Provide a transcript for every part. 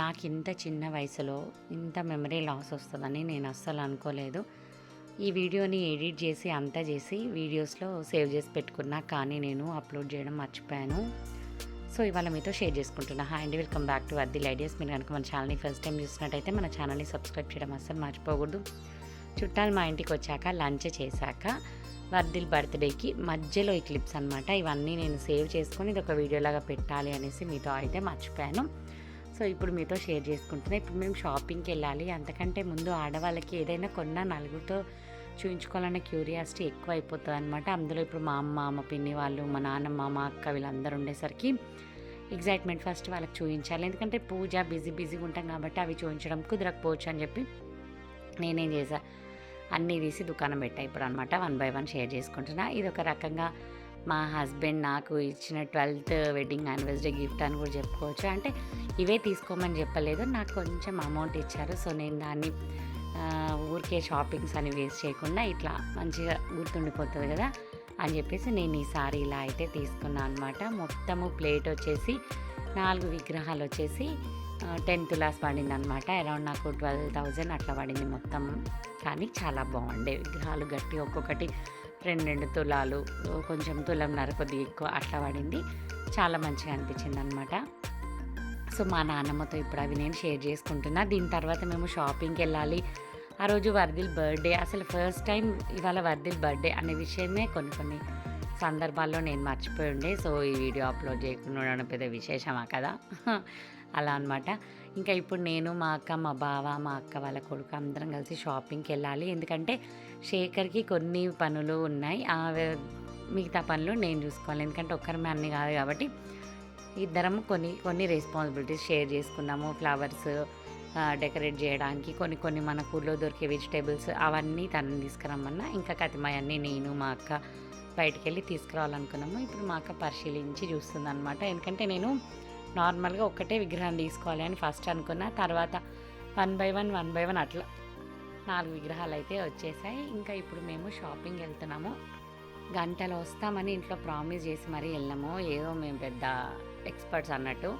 నాకు ఇంత చిన్న వయసులో ఇంత మెమరీ లాస్ వస్తుందని నేను అస్సలు అనుకోలేదు. ఈ వీడియోని ఎడిట్ చేసి అంతా చేసి వీడియోస్లో సేవ్ చేసి పెట్టుకున్నా కానీ నేను అప్లోడ్ చేయడం మర్చిపోయాను. సో ఇవాళ మీతో షేర్ చేసుకుంటున్నా. Hi and welcome back to Vardhil ideas. మీరు కనుక మన ఛానల్ని ఫస్ట్ టైం చూసినట్టయితే మన ఛానల్ని సబ్స్క్రైబ్ చేయడం అస్సలు మర్చిపోకూడదు. చుట్టాలు మా ఇంటికి వచ్చాక లంచ్ చేశాక వర్దిల్ బర్త్డేకి మధ్యలో ఈ క్లిప్స్ అనమాట ఇవన్నీ నేను సేవ్ చేసుకొని ఇది ఒక వీడియోలాగా పెట్టాలి అనేసి మీతో అయితే మర్చిపోయాను. సో ఇప్పుడు మీతో షేర్ చేసుకుంటున్నా. ఇప్పుడు మేము షాపింగ్కి వెళ్ళాలి. అంతకంటే ముందు ఆడవాళ్ళకి ఏదైనా కొన్నా నలుగురితో చూపించుకోవాలన్న క్యూరియాసిటీ ఎక్కువ అయిపోతుంది అనమాట అందులో ఇప్పుడు మా అమ్మ మా పిన్ని వాళ్ళు మా నాన్నమ్మ మా అక్క వీళ్ళందరూ ఉండేసరికి ఎగ్జైట్మెంట్ ఫస్ట్ వాళ్ళకి చూపించాలి ఎందుకంటే పూజ బిజీ బిజీగా ఉంటాం కాబట్టి అవి చూపించడం కుదరకపోవచ్చు అని చెప్పి నేనేం చేశా? అన్నీ తీసి దుకాణం పెట్టా ఇప్పుడు అనమాట వన్ బై వన్ షేర్ చేసుకుంటున్నా. ఇది ఒక రకంగా మా హస్బెండ్ నాకు ఇచ్చిన ట్వెల్త్ వెడ్డింగ్ యానివర్సరీ గిఫ్ట్ అని కూడా చెప్పుకోవచ్చు. అంటే ఇవే తీసుకోమని చెప్పలేదు. నాకు కొంచెం అమౌంట్ ఇచ్చారు. సో నేను దాన్ని ఊరికే షాపింగ్స్ అని వేస్ట్ చేయకుండా ఇట్లా మంచిగా గుర్తుండిపోతుంది కదా అని చెప్పేసి నేను ఈసారి ఇలా అయితే తీసుకున్నాను అనమాట మొత్తము ప్లేట్ వచ్చేసి నాలుగు విగ్రహాలు వచ్చేసి టెన్ తులాస్ పడింది అనమాట అరౌండ్ నాకు ట్వెల్వ్ థౌజండ్ అట్లా పడింది మొత్తం. కానీ చాలా బాగుండే విగ్రహాలు. గట్టి ఒక్కొక్కటి రెండు రెండు తులాలు కొంచెం తులంన్నర కొద్దిగా ఎక్కువ అట్లా పడింది. చాలా మంచిగా అనిపించింది అనమాట సో మా నాన్నమ్మతో ఇప్పుడు అవి నేను షేర్ చేసుకుంటున్నా. దీని తర్వాత మేము షాపింగ్కి వెళ్ళాలి. ఆ రోజు వర్దిల్ బర్త్డే. అసలు ఫస్ట్ టైం ఇవాళ వర్దిల్ బర్త్డే అనే విషయమే కొన్ని కొన్ని సందర్భాల్లో నేను మర్చిపోయి ఉండే. సో ఈ వీడియో అప్లోడ్ చేయకుండా ఉండడం పెద్ద విశేషమా కదా? అలా అనమాట ఇంకా ఇప్పుడు నేను మా అక్క మా బావ మా అక్క వాళ్ళ కొడుకు అందరం కలిసి షాపింగ్కి వెళ్ళాలి. ఎందుకంటే శేఖర్కి కొన్ని పనులు ఉన్నాయి. ఆ మిగతా పనులు నేను చూసుకోవాలి. ఎందుకంటే ఒక్కరి అన్ని కాదు కాబట్టి ఇద్దరం కొన్ని కొన్ని రెస్పాన్సిబిలిటీస్ షేర్ చేసుకున్నాము. ఫ్లవర్స్ డెకరేట్ చేయడానికి కొన్ని కొన్ని మన ఊళ్ళో దొరికే వెజిటేబుల్స్ అవన్నీ తనని తీసుకురమ్మన్నా ఇంకా కతిమయన్నీ నేను మా అక్క బయటికి వెళ్ళి తీసుకురావాలనుకున్నాము. ఇప్పుడు మా అక్క పరిశీలించి చూస్తుంది అనమాట ఎందుకంటే నేను నార్మల్గా ఒక్కటే విగ్రహం తీసుకోవాలి అని ఫస్ట్ అనుకున్నా. తర్వాత one by one one by one అట్లా నాలుగు విగ్రహాలు అయితే వచ్చేసాయి. ఇంకా ఇప్పుడు మేము షాపింగ్ వెళ్తున్నాము. గంటలో వస్తామని ఇంట్లో ప్రామిస్ చేసి మరీ వెళ్ళాము. ఏదో మేము పెద్ద ఎక్స్పర్ట్స్ అన్నట్టు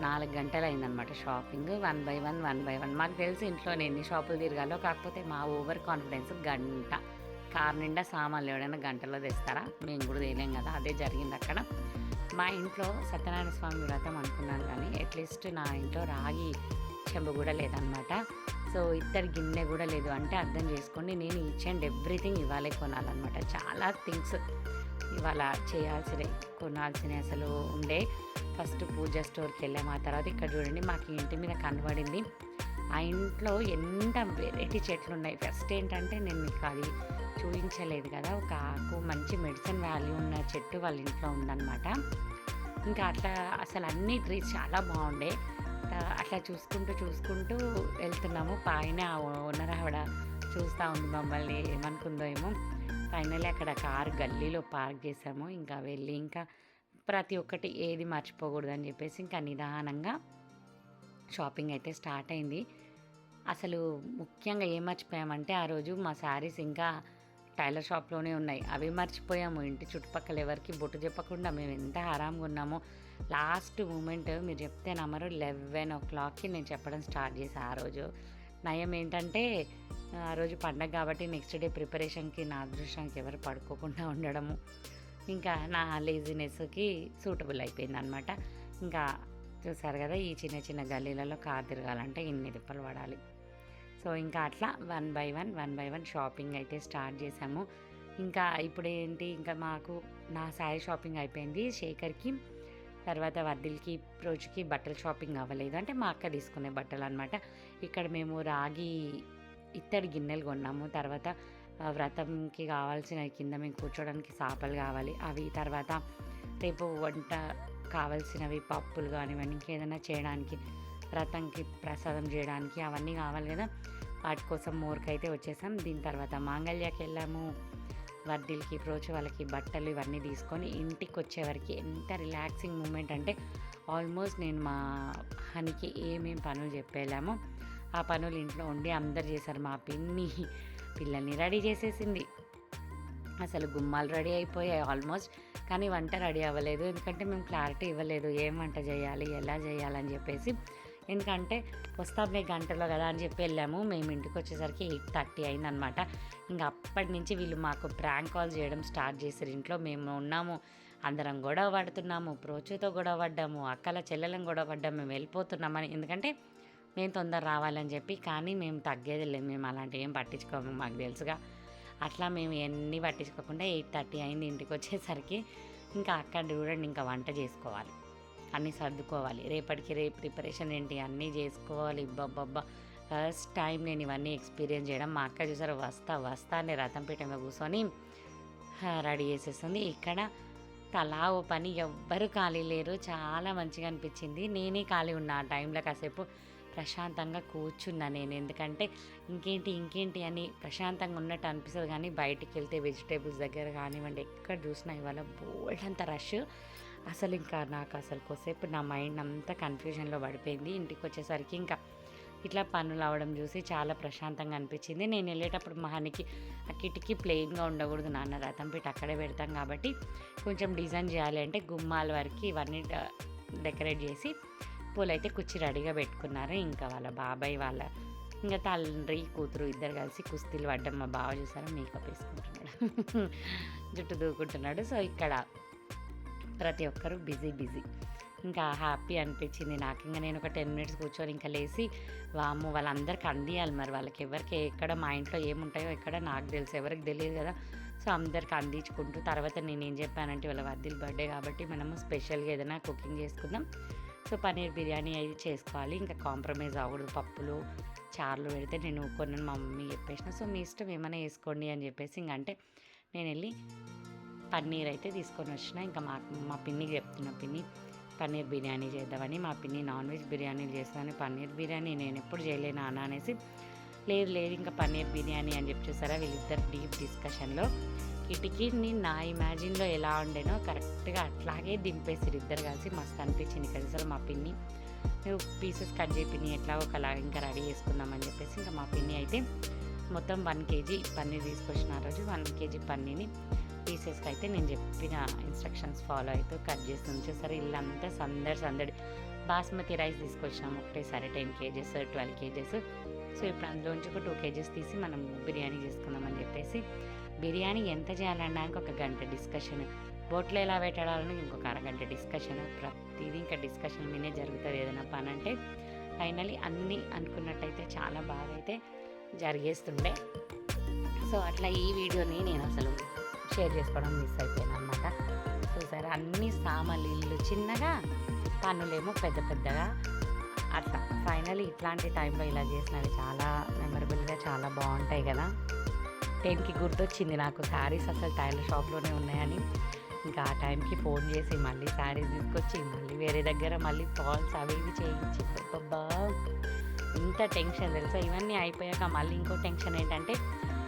నాలుగు గంటలు అయిందనమాట shopping. One by one one by one. మాకు తెలిసి ఇంట్లో ఎన్ని షాపులు తిరగాలో. కాకపోతే మా ఓవర్ కాన్ఫిడెన్స్ గంట. కార్ నిండా సామాన్లు ఎవడైనా గంటలో తెస్తారా? మేము కూడా తేలేం కదా. అదే జరిగింది అక్కడ. మా ఇంట్లో సత్యనారాయణ స్వామి వ్రతం అనుకున్నాను కానీ అట్లీస్ట్ నా ఇంట్లో రాగి చెంబు కూడా లేదనమాట సో ఇద్దరు గిన్నె కూడా లేదు అంటే అర్థం చేసుకోండి. నేను ఈచ్ అండ్ ఎవ్రీథింగ్ ఇవాళే కొనాలన్నమాట. చాలా థింగ్స్ ఇవాళ చేయాల్సినవి కొనాల్సినవి అసలు ఉండే. ఫస్ట్ పూజ స్టోర్కి వెళ్ళాము ఆ తర్వాత ఇక్కడ చూడండి మాకు ఇంటి మీద కనబడింది. ఆ ఇంట్లో ఎంత వెరైటీ చెట్లు ఉన్నాయి. ఫస్ట్ ఏంటంటే నేను మీకు అది చూపించలేదు కదా ఒక ఆకు మంచి మెడిసిన్ వాల్యూ ఉన్న చెట్టు వాళ్ళ ఇంట్లో ఉందన్నమాట. ఇంకా అట్లా అసలు అన్ని ట్రీస్ చాలా బాగుండే. అట్లా చూసుకుంటూ చూసుకుంటూ వెళ్తున్నాము. పైన ఆ ఓనర్ ఆవిడ చూస్తూ ఉంది మమ్మల్ని ఏమనుకుందో ఏమో. ఫైనల్లీ అక్కడ కారు గల్లీలో పార్క్ చేసాము ఇంకా వెళ్ళి ఇంకా ప్రతి ఒక్కటి ఏది మర్చిపోకూడదు అని చెప్పేసి ఇంకా నిదానంగా షాపింగ్ అయితే స్టార్ట్ అయింది. అసలు ముఖ్యంగా ఏం మర్చిపోయామంటే ఆ రోజు మా శారీస్ ఇంకా టైలర్ షాప్లోనే ఉన్నాయి. అవి మర్చిపోయాము. ఇంటి చుట్టుపక్కల ఎవరికి బొట్టు చెప్పకుండా మేము ఎంత ఆరాంగా ఉన్నామో. లాస్ట్ మూమెంట్ మీరు చెప్తే నమ్మరు. లెవెన్ ఓ క్లాక్కి నేను చెప్పడం స్టార్ట్ చేశాను ఆ రోజు. నయం ఏంటంటే ఆ రోజు పండగ కాబట్టి నెక్స్ట్ డే ప్రిపరేషన్కి నా అదృష్టానికి ఎవరు పడుకోకుండా ఉండడము. ఇంకా నా లేజినెస్కి సూటబుల్ అయిపోయింది అనమాట ఇంకా చూసారు కదా ఈ చిన్న చిన్న గల్లీలలో కార్ తిరగాలంటే ఇన్ని తిప్పలు పడాలి. సో ఇంకా అట్లా one by one one by one shopping అయితే స్టార్ట్ చేసాము ఇంకా ఇప్పుడు ఏంటి ఇంకా మాకు నా శారీ షాపింగ్ అయిపోయింది శేఖర్కి. తర్వాత వర్దిల్కి రోజుకి బట్టలు షాపింగ్ అవ్వలేదు. అంటే మా అక్క తీసుకునే బట్టలు అనమాట ఇక్కడ మేము రాగి ఇత్తడి గిన్నెలు కొన్నాము. తర్వాత వ్రతంకి కావాల్సిన కింద మేము కూర్చోడానికి సాపలు కావాలి. అవి తర్వాత రేపు వంట కావాల్సినవి పప్పులు కానివ్వండి ఇంకేదైనా చేయడానికి వ్రతంకి ప్రసాదం చేయడానికి అవన్నీ కావాలి కదా. వాటి కోసం మోర్కైతే వచ్చేసాం. దీని తర్వాత మాంగళ్యాకి వెళ్ళాము. వర్దిల్కి ప్రోచ్ వాళ్ళకి బట్టలు ఇవన్నీ తీసుకొని ఇంటికి వచ్చేవరకు ఎంత రిలాక్సింగ్ మూమెంట్ అంటే ఆల్మోస్ట్ నేను మా హనికి ఏమేం పనులు చెప్పేలామో ఆ పనులు ఇంట్లో ఉండి అందరు చేశారు. మా పిన్ని పిల్లల్ని రెడీ చేసేసింది. అసలు గుమ్మాలు రెడీ అయిపోయాయి ఆల్మోస్ట్ కానీ వంట రెడీ అవ్వలేదు. ఎందుకంటే మేము క్లారిటీ ఇవ్వలేదు. ఏం వంట చేయాలి? ఎలా చేయాలని చెప్పేసి ఎందుకంటే వస్తాంలే గంటలో కదా అని చెప్పి వెళ్ళాము. మేము ఇంటికి వచ్చేసరికి ఎయిట్ థర్టీ అయిందనమాట ఇంకా అప్పటి నుంచి వీళ్ళు మాకు ప్రాంక్ కాల్ చేయడం స్టార్ట్ చేశారు. ఇంట్లో మేము ఉన్నాము. అందరం గొడవ పడుతున్నాము. ప్రోచుతో గొడవ పడ్డాము. అక్కల చెల్లెలం గొడవ పడ్డాము. మేము వెళ్ళిపోతున్నామని. ఎందుకంటే మేము తొందర రావాలని చెప్పి కానీ మేము తగ్గేది లేదు. మేము అలాంటివి ఏం పట్టించుకోము మాకు తెలుసుగా. అట్లా మేము ఎన్ని పట్టించుకోకుండా ఎయిట్ థర్టీ అయింది ఇంటికి వచ్చేసరికి. ఇంకా అక్కడ చూడండి ఇంకా వంట చేసుకోవాలి. అన్నీ సర్దుకోవాలి. రేపటికి రేపు ప్రిపరేషన్ ఏంటి? అన్నీ చేసుకోవాలి. ఇబ్బబ్బబ్బా ఫస్ట్ టైం నేను ఇవన్నీ ఎక్స్పీరియన్స్ చేయడం. మా అక్క చూసారు వస్తా వస్తా అని రథంపేట మీద కూర్చొని రెడీ చేసేస్తుంది. ఇక్కడ తలా ఓ పని ఎవ్వరు ఖాళీ లేరు. చాలా మంచిగా అనిపించింది. నేనే ఖాళీ ఉన్నా ఆ టైంలో కాసేపు ప్రశాంతంగా కూర్చున్నా నేను. ఎందుకంటే ఇంకేంటి ఇంకేంటి అని ప్రశాంతంగా ఉన్నట్టు అనిపిస్తుంది కానీ బయటికి వెళ్తే వెజిటేబుల్స్ దగ్గర కానివ్వండి ఎక్కడ చూసినా ఇవాళ బోల్డ్ అంత రష్. అసలు ఇంకా నాకు అసలు కొద్దిసేపు నా మైండ్ అంతా కన్ఫ్యూజన్లో పడిపోయింది. ఇంటికి వచ్చేసరికి ఇంకా ఇట్లా పనులు అవడం చూసి చాలా ప్రశాంతంగా అనిపించింది. నేను వెళ్ళేటప్పుడు మహానికి ఆ కిటికీ ప్లెయిన్గా ఉండకూడదు నాన్న రథం పెట్టి అక్కడే పెడతాం కాబట్టి కొంచెం డిజైన్ చేయాలి అంటే గుమ్మాల వరకు ఇవన్నీ డెకరేట్ చేసి పూలైతే కుర్చీ రెడీగా పెట్టుకున్నారు. ఇంకా వాళ్ళ బాబాయ్ వాళ్ళ ఇంకా తండ్రి కూతురు ఇద్దరు కలిసి కుస్తీలు పడ్డం మా బావ చూసారా? మేకప్ వేసుకుంటున్నాడు. జుట్టు దూకుంటున్నాడు. సో ఇక్కడ ప్రతి ఒక్కరు బిజీ బిజీ. ఇంకా హ్యాపీ అనిపించింది నాకు. ఇంకా నేను ఒక టెన్ మినిట్స్ కూర్చొని ఇంకా లేచి వాము వాళ్ళందరికీ అందియాలి మరి. వాళ్ళకి ఎవరికి ఎక్కడ మా ఇంట్లో ఏముంటాయో ఎక్కడ నాకు తెలుసు. ఎవరికి తెలియదు కదా. సో అందరికి అందించుకుంటూ తర్వాత నేను ఏం చెప్పానంటే వాళ్ళ వర్దిల్ బర్త్డే కాబట్టి మనము స్పెషల్గా ఏదైనా కుకింగ్ చేసుకుందాం. సో పన్నీర్ బిర్యానీ అయితే చేసుకోవాలి. ఇంకా కాంప్రమైజ్ అవ్వకూడదు. పప్పులు చారులు పెడితే నేను కొన్ని మా మమ్మీ చెప్పేసిన. సో మీ ఇష్టం ఏమైనా వేసుకోండి అని చెప్పేసి ఇంక అంటే నేను వెళ్ళి పన్నీర్ అయితే తీసుకొని వచ్చిన. ఇంకా మా మా పిన్నికి చెప్తున్నా పిన్ని పన్నీర్ బిర్యానీ చేద్దామని మా పిన్ని నాన్ వెజ్ బిర్యానీలు చేస్తామని పన్నీర్ బిర్యానీ నేను ఎప్పుడు చేయలేను అన్న అనేసి లేదు లేదు ఇంకా పన్నీర్ బిర్యానీ అని చెప్పి చూసారా వీళ్ళిద్దరు డీప్ డిస్కషన్లో. కిటికీని నా ఇమాజిన్లో ఎలా ఉండేనో కరెక్ట్గా అట్లాగే దింపేసారు ఇద్దరు కలిసి. మస్తు అనిపించింది కదా అసలు మా పిన్ని నువ్వు పీసెస్ కట్ చేపిని ఎట్లా ఒకలా ఇంకా రెడీ చేసుకుందామని చెప్పేసి ఇంకా మా పిన్ని అయితే మొత్తం వన్ కేజీ పన్నీర్ తీసుకొచ్చిన ఆ రోజు. వన్ కేజీ పన్నీర్ని పీసెస్కి అయితే నేను చెప్పిన ఇన్స్ట్రక్షన్స్ ఫాలో అవుతూ కట్ చేసి ఉంచేసరి ఇల్లంతా సందడి సందడి బాస్మతి రైస్ తీసుకొచ్చాము ఒకటేసారి ten KGs twelve KGs. So ఇప్పుడు అందులోంచి ఒక టూ కేజెస్ తీసి మనం బిర్యానీ చేసుకుందామని చెప్పేసి బిర్యానీ ఎంత చేయాలనడానికి ఒక గంట డిస్కషన్ బోట్లో ఎలా పెట్టడాలని ఇంకొక అరగంట డిస్కషన్ ప్రతిదీ ఇంకా డిస్కషన్ మీదే జరుగుతుంది ఏదైనా పని అంటే. ఫైనలీ అన్నీ అనుకున్నట్టయితే చాలా బాగా అయితే జరిగేస్తుండే. సో అట్లా ఈ వీడియోని నేను అసలు షేర్ చేసుకోవడం మిస్ అయిపోయాను అనమాట చూసారా? అన్ని సామాన్లు ఇల్లు చిన్నగా పనులేమో పెద్ద పెద్దగా అట్లా. ఫైనలీ ఇట్లాంటి టైంలో ఇలా చేసినవి చాలా మెమరబుల్గా చాలా బాగుంటాయి కదా. టైంకి గుర్తొచ్చింది నాకు. శారీస్ అసలు టైలర్ షాప్లోనే ఉన్నాయని. ఇంకా ఆ టైంకి ఫోన్ చేసి మళ్ళీ శారీస్ తీసుకొచ్చి మళ్ళీ వేరే దగ్గర మళ్ళీ ఫాల్స్ అవి ఇవి చేయించి బాబా ఇంత టెన్షన్ తెలుసా? ఇవన్నీ అయిపోయాక మళ్ళీ ఇంకో టెన్షన్ ఏంటంటే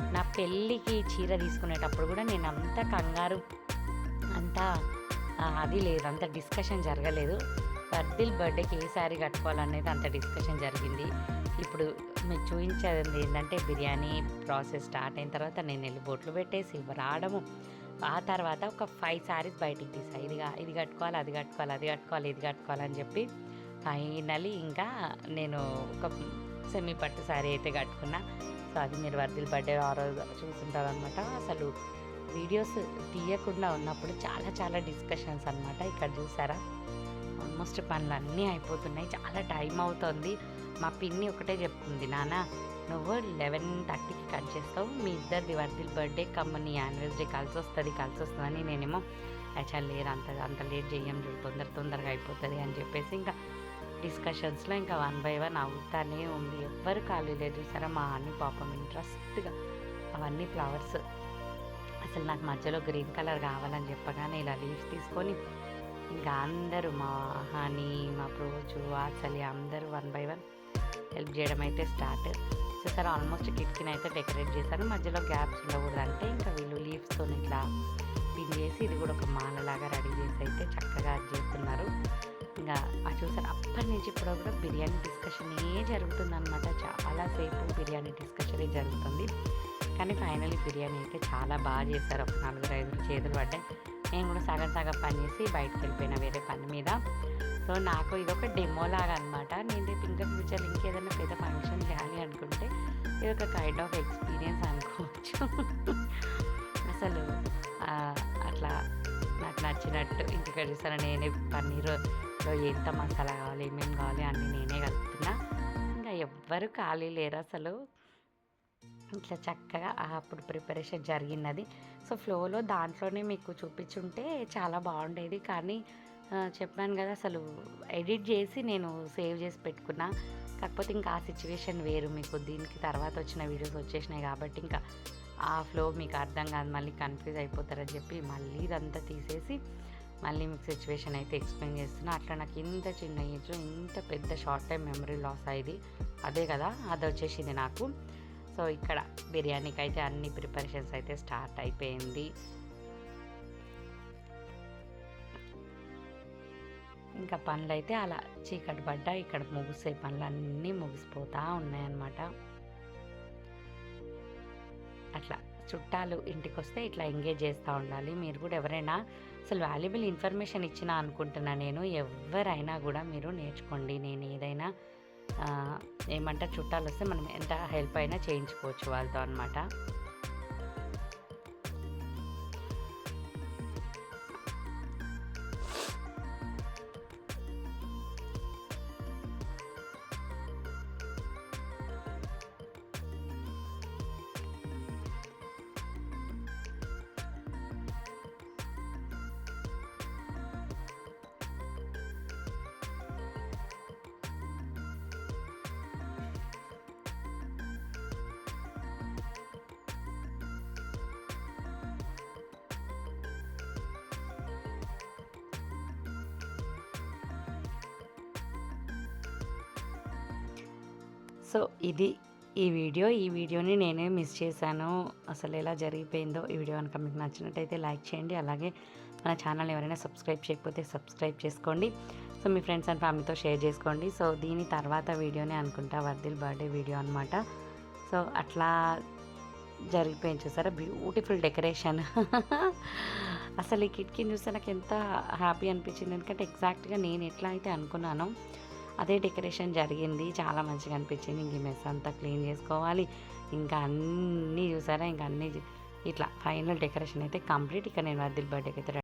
నా పెళ్ళికి చీర తీసుకునేటప్పుడు కూడా నేను అంత కంగారు. అంత అది లేదు. అంత డిస్కషన్ జరగలేదు. బర్దిల్ బర్త్డేకి ఏ శారీ కట్టుకోవాలనేది అంత డిస్కషన్ జరిగింది. ఇప్పుడు మీరు చూపించేది ఏంటంటే బిర్యానీ ప్రాసెస్ స్టార్ట్ అయిన తర్వాత నేను వెళ్ళి బొట్లు పెట్టేసి రావడము ఆ తర్వాత ఒక ఫైవ్ శారీస్ బయటికి తీసా. ఇదిగా ఇది కట్టుకోవాలి అది కట్టుకోవాలి అది కట్టుకోవాలి ఇది కట్టుకోవాలి అని చెప్పి ఫైనలీ ఇంకా నేను ఒక సెమీ పట్టు శారీ అయితే కట్టుకున్నా. అది మీరు వర్దిల్ బర్త్డే ఆ రోజు అనమాట అసలు వీడియోస్ తీయకుండా ఉన్నప్పుడు చాలా చాలా డిస్కషన్స్ అనమాట ఇక్కడ చూసారా? ఆల్మోస్ట్ పనులన్నీ అయిపోతున్నాయి. చాలా టైం అవుతుంది. మా పిన్ని ఒకటే చెప్తుంది నాన్న నువ్వు లెవెన్ థర్టీకి కట్ చేస్తావు. మీ ఇద్దరిది వర్దిల్ బర్త్డే కమ్మ నీ యానివర్సరీ కలిసి వస్తుంది కలిసి వస్తుందని నేనేమో చాలా లేదు అంత అంత లేట్ చేయం చూడు తొందర తొందరగా అయిపోతుంది అని చెప్పేసి ఇంకా డిస్కషన్స్లో ఇంకా వన్ బై వన్ అవుతానే ఉంది. ఎవ్వరు ఖాళీ లేదు. చూసారా మా అన్ని పాపం ఇంట్రెస్ట్గా అవన్నీ ఫ్లవర్స్. అసలు నాకు మధ్యలో గ్రీన్ కలర్ కావాలని చెప్పగానే ఇలా లీవ్స్ తీసుకొని ఇంకా అందరూ మా హనీ మా ప్రోజు వాత్సలి అందరూ వన్ బై వన్ హెల్ప్ చేయడం అయితే స్టార్ట్. చూసారు ఆల్మోస్ట్ కిటికీని అయితే డెకరేట్ చేశాను. మధ్యలో గ్యాప్స్ ఉండకూడదు అంటే ఇంకా వీళ్ళు లీవ్స్తో ఇట్లా పిన్ చేసి ఇది కూడా ఒక మాలలాగా రెడీ చేసి అయితే చక్కగా చేస్తున్నారు. ఇంకా ఆ చూసారు అప్పటి నుంచి ఇప్పుడు కూడా బిర్యానీ డిస్కషనే జరుగుతుందన్నమాట. చాలాసేపు బిర్యానీ డిస్కషనే జరుగుతుంది. కానీ ఫైనల్లీ బిర్యానీ అయితే చాలా బాగా చేశారు. ఒక నలుగురు ఐదుగురు చేతులు పడ్డాయి. నేను కూడా సగం సగం పని చేసి బయటకు వెళ్ళిపోయిన వేరే పని మీద. సో నాకు ఇదొక డెమో లాగా అనమాట నేను రేపు ఇంకా ఫ్యూచర్ ఇంకేదైనా పెద్ద ఫంక్షన్ చేయాలి అనుకుంటే ఇది ఒక కైండ్ ఆఫ్ ఎక్స్పీరియన్స్ అనుకోవచ్చు. అసలు అట్లా నాకు నచ్చినట్టు ఇంటికి చూసాను నేనే పన్నీరులో ఎంత మసాలా కావాలి ఏమేమి కావాలి అన్నీ నేనే కలుపుతున్నా. ఇంకా ఎవ్వరు ఖాళీ లేరు అసలు. ఇట్లా చక్కగా అప్పుడు ప్రిపరేషన్ జరిగినది. సో ఫ్లోలో దాంట్లోనే మీకు చూపించుంటే చాలా బాగుండేది. కానీ చెప్పాను కదా అసలు ఎడిట్ చేసి నేను సేవ్ చేసి పెట్టుకున్నా. కాకపోతే ఇంకా ఆ సిచ్యువేషన్ వేరు. మీకు దీనికి తర్వాత వచ్చిన వీడియోస్ వచ్చేసినాయి కాబట్టి ఇంకా ఆ ఫ్లో మీకు అర్థం కాదు. మళ్ళీ కన్ఫ్యూజ్ అయిపోతారని చెప్పి మళ్ళీ ఇదంతా తీసేసి మళ్ళీ మీకు సిచ్యువేషన్ అయితే ఎక్స్ప్లెయిన్ చేస్తున్నా. అట్లా నాకు ఇంత చిన్న ఏజ్లో ఇంత పెద్ద షార్ట్ టైం మెమరీ లాస్ అయ్యేది. అదే కదా అది వచ్చేసింది నాకు. సో ఇక్కడ బిర్యానీకి అయితే అన్ని ప్రిపరేషన్స్ అయితే స్టార్ట్ అయిపోయింది. ఇంకా పనులు అయితే అలా చీకటి పడ్డా ఇక్కడ ముగిసే పనులు అన్నీ ముగిసిపోతూ ఉన్నాయన్నమాట. అట్లా చుట్టాలు ఇంటికి వస్తే ఇట్లా ఎంగేజ్ చేస్తూ ఉండాలి. మీరు కూడా ఎవరైనా అసలు వాల్యుబుల్ ఇన్ఫర్మేషన్ ఇచ్చిన అనుకుంటున్నా నేను. ఎవరైనా కూడా మీరు నేర్చుకోండి. నేను ఏదైనా ఏమంటారు చుట్టాలు వస్తే మనం ఎంత హెల్ప్ అయినా చేయించుకోవచ్చు వాళ్ళతో అనమాట సో ఇది ఈ వీడియో. ఈ వీడియోని నేనే మిస్ చేశాను. అసలు ఎలా జరిగిపోయిందో ఈ వీడియో కనుక మీకు నచ్చినట్టయితే లైక్ చేయండి. అలాగే మన ఛానల్ ఎవరైనా సబ్స్క్రైబ్ చేయకపోతే సబ్స్క్రైబ్ చేసుకోండి. సో మీ ఫ్రెండ్స్ అండ్ ఫ్యామిలీతో షేర్ చేసుకోండి. సో దీని తర్వాత వీడియోనే అనుకుంటా. వర్దిల్ బర్త్డే వీడియో అనమాట సో అట్లా జరిగిపోయింది చూసారా? Beautiful decoration. అసలు ఈ కిటికీని చూస్తే నాకు ఎంత హ్యాపీ అనిపించింది. ఎందుకంటే ఎగ్జాక్ట్గా నేను ఎట్లా అయితే అనుకున్నానో అదే డెకరేషన్ జరిగింది. చాలా మంచిగా అనిపించింది. ఇంక ఈ మెస్ అంతా క్లీన్ చేసుకోవాలి. ఇంకా అన్నీ చూసారా? ఇంకా అన్నీ ఇట్లా ఫైనల్ డెకరేషన్ అయితే కంప్లీట్. ఇక నేను వర్దిల్ బర్త్డేకి అయితే